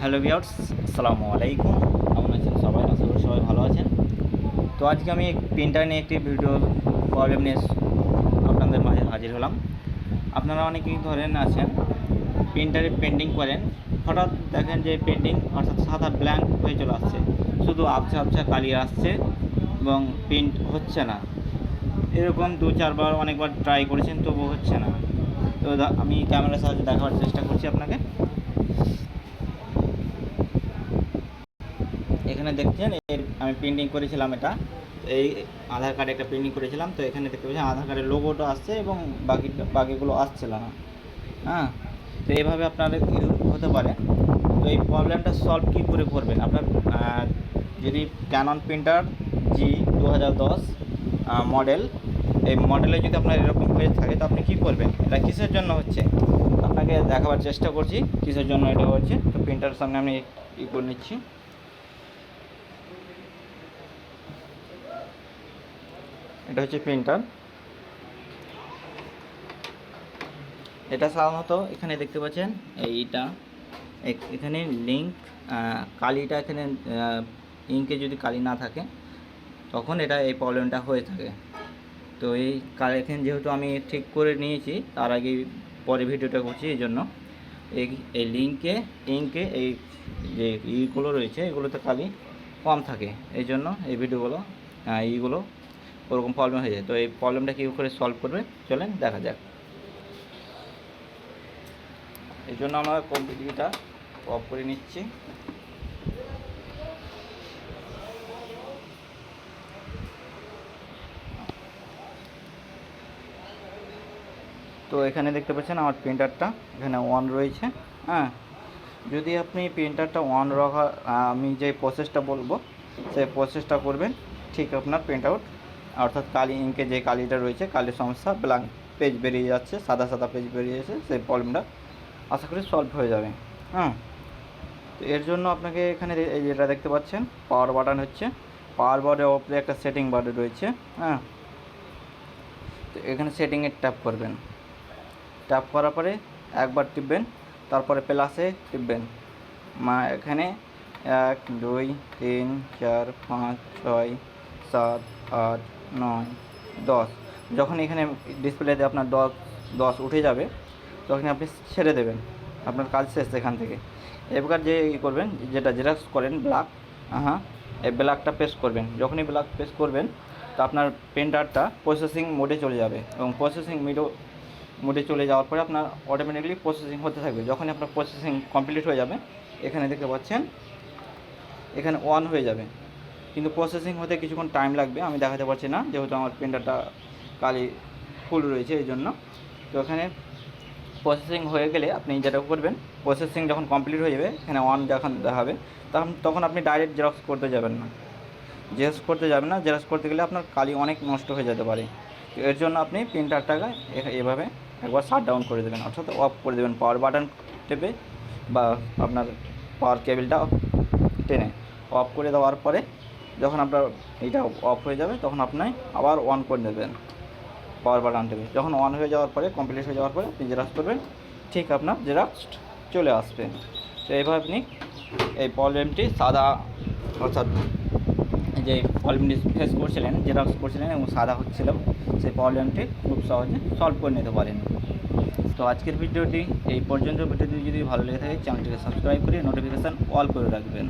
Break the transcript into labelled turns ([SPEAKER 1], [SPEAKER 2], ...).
[SPEAKER 1] hello viewers আসসালামু আলাইকুম কেমন আছেন সবাই আশা করি সবাই ভালো আছেন তো আজকে আমি প্রিন্টার নিয়ে একটি ভিডিও প্রবলেম নিয়ে আপনাদের মাঝে হাজির হলাম আপনারা অনেকেই ধরেন আছেন প্রিন্টারে পেন্টিং করেন হঠাৎ দেখেন যে পেন্টিং অর্থাৎ সাদা ব্ল্যাঙ্ক হয়ে চলে আসছে শুধু আবছা আবছা কালি আসছে এবং প্রিন্ট হচ্ছে না এরকম দু চারবার অনেকবার ট্রাই করেছেন তবু হচ্ছে না তো আমি ক্যামেরার সাহায্যে দেখাবার চেষ্টা করছি আপনাকে এখানে দেখছেন এর আমি প্রিন্টিং করেছিলাম এটা এই আধার কার্ডে একটা প্রিন্টিং করেছিলাম তো এখানে দেখতে পাচ্ছেন আধার কার্ডের লোগোটা আসছে এবং বাকি বাকিগুলো আসছে না হ্যাঁ তো এইভাবে আপনার হতে পারে তো এই প্রবলেমটা সলভ কী করে করবেন আপনার যদি ক্যানন প্রিন্টার জি দু মডেল এই মডেলে যদি আপনার এরকম হয়ে থাকে তো আপনি কী করবেন এটা কিসের জন্য হচ্ছে আপনাকে দেখাবার চেষ্টা করছি কিসের জন্য এটা হচ্ছে তো প্রিন্টারের সামনে আমি ই করে নিচ্ছি এটা হচ্ছে প্রিন্টার এটা সাধারণত এখানে দেখতে পাচ্ছেন এইটা এখানে লিঙ্ক কালিটা এখানে ইঙ্কে যদি কালি না থাকে তখন এটা এই প্রবলেমটা হয়ে থাকে তো এই কাল কালেকশন যেহেতু আমি ঠিক করে নিয়েছি তার আগে পরে ভিডিওটা করছি এই জন্য এই এই লিঙ্কে ইঙ্কে এই যে ইগুলো রয়েছে এগুলোতে কালি কম থাকে এই জন্য এই ভিডিওগুলো ইগুলো ওরকম প্রবলেম হয়ে যায় তো এই প্রবলেমটা কী করে সলভ করবে চলেন দেখা যাক এই জন্য আমরা কম্পিউটারটা অফ করে নিচ্ছি তো এখানে দেখতে পাচ্ছেন আমার প্রিন্টারটা এখানে অন রয়েছে হ্যাঁ যদি আপনি প্রিন্টারটা অন রাখা আমি যে প্রসেসটা বলবো সেই প্রসেসটা করবেন ঠিক আপনার প্রিন্ট আউট অর্থাৎ কালি ইঙ্কে যে কালিটা রয়েছে কালির সমস্যা ব্ল্যাঙ্ক পেজ বেরিয়ে যাচ্ছে সাদা সাদা পেজ বেরিয়ে যাচ্ছে সেই প্রবলেমটা আশা করি সলভ হয়ে যাবে হ্যাঁ তো এর জন্য আপনাকে এখানে এই যেটা দেখতে পাচ্ছেন পাওয়ার বাটন হচ্ছে পাওয়ার বাটনের ওপরে একটা সেটিং বাটন রয়েছে হ্যাঁ তো এখানে সেটিংয়ে ট্যাপ করবেন ট্যাপ করার পরে একবার টিপবেন তারপরে প্লাসে টিপবেন মা এখানে এক দুই তিন চার পাঁচ ছয় সাত আট নয় দশ যখন এখানে ডিসপ্লেতে আপনার দশ দশ উঠে যাবে তখন আপনি ছেড়ে দেবেন আপনার কাজ শেষ এখান থেকে এবার যে করবেন যেটা জেরক্স করেন ব্ল্যাক হ্যাঁ এই ব্ল্যাকটা পেস্ট করবেন যখনই ব্ল্যাক পেস্ট করবেন তা আপনার প্রিন্টারটা প্রসেসিং মোডে চলে যাবে এবং প্রসেসিং মিডো মোডে চলে যাওয়ার পরে আপনার অটোমেটিকলি প্রসেসিং হতে থাকবে যখনই আপনার প্রসেসিং কমপ্লিট হয়ে যাবে এখানে দেখতে পাচ্ছেন এখানে অন হয়ে যাবে কিন্তু প্রসেসিং হতে কিছুক্ষণ টাইম লাগবে আমি দেখাতে পারছি না যেহেতু আমার প্রিন্টারটা কালি ফুল রয়েছে এই জন্য তো এখানে প্রসেসিং হয়ে গেলে আপনি যেটা করবেন প্রসেসিং যখন কমপ্লিট হয়ে যাবে এখানে ওয়ান যখন দেখাবে তখন তখন আপনি ডাইরেক্ট জেরক্স করতে যাবেন না জেরক্স করতে যাবেন না জেরক্স করতে গেলে আপনার কালি অনেক নষ্ট হয়ে যেতে পারে তো এর জন্য আপনি প্রিন্টারটাকে এভাবে একবার শাট ডাউন করে দেবেন অর্থাৎ অফ করে দেবেন পাওয়ার বাটন টেপে বা আপনার পাওয়ার কেবিলটা টেনে অফ করে দেওয়ার পরে যখন আপনার এটা অফ হয়ে যাবে তখন আপনি আবার অন করে নেবেন পাওয়ার বাটন টিপে যখন অন হয়ে যাওয়ার পরে কমপ্লিট হয়ে যাওয়ার পরে আপনি জেরাক্স করবেন ঠিক আপনার জেরাক্স চলে আসবে তো এইভাবে আপনি এই প্রবলেমটি সাদা অর্থাৎ যে প্রবলেমটি ফেস করছিলেন জেরক্স করছিলেন এবং সাদা হচ্ছিল সেই প্রবলেমটি খুব সহজে সলভ করে নিতে পারেন তো আজকের ভিডিওটি এই পর্যন্ত ভিডিওটি যদি ভালো লেগে থাকে চ্যানেলটিকে সাবস্ক্রাইব করে নোটিফিকেশান অল করে রাখবেন